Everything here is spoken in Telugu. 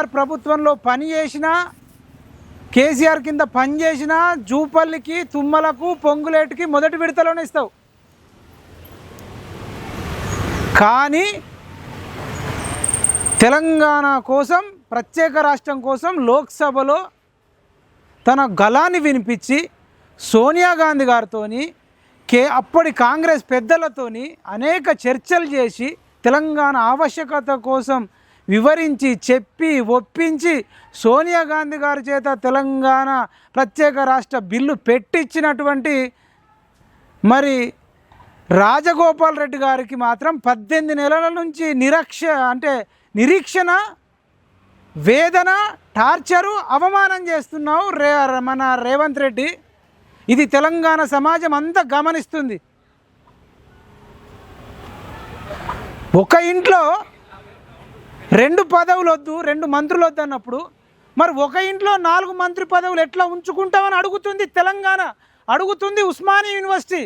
కేసీఆర్ ప్రభుత్వంలో పని చేసినా కేసీఆర్ కింద పని చేసినా జూపల్లికి తుమ్మలకు పొంగులేటికి మొదటి విడతలోనే ఇస్తావు. కానీ తెలంగాణ కోసం ప్రత్యేక రాష్ట్రం కోసం లోక్సభలో తన గలాన్ని వినిపించి సోనియా గాంధీ గారితోని కే అప్పటి కాంగ్రెస్ పెద్దలతోని అనేక చర్చలు చేసి తెలంగాణ ఆవశ్యకత కోసం వివరించి చెప్పి ఒప్పించి సోనియా గాంధీ గారి చేత తెలంగాణ ప్రత్యేక రాష్ట్ర బిల్లు పెట్టించినటువంటి మరి రాజగోపాల్ రెడ్డి గారికి మాత్రం పద్దెనిమిది నెలల నుంచి నిరక్ష అంటే నిరీక్షణ వేదన టార్చరు అవమానం చేస్తున్నావు రే మన రేవంత్ రెడ్డి. ఇది తెలంగాణ సమాజం అంతా గమనిస్తుంది. ఒక ఇంట్లో రెండు పదవులు వద్దు రెండు మంత్రులు వద్దు అన్నప్పుడు మరి ఒక ఇంట్లో నాలుగు మంత్రి పదవులు ఎట్లా ఉంచుకుంటామని అడుగుతుంది తెలంగాణ అడుగుతుంది ఉస్మానియా యూనివర్సిటీ.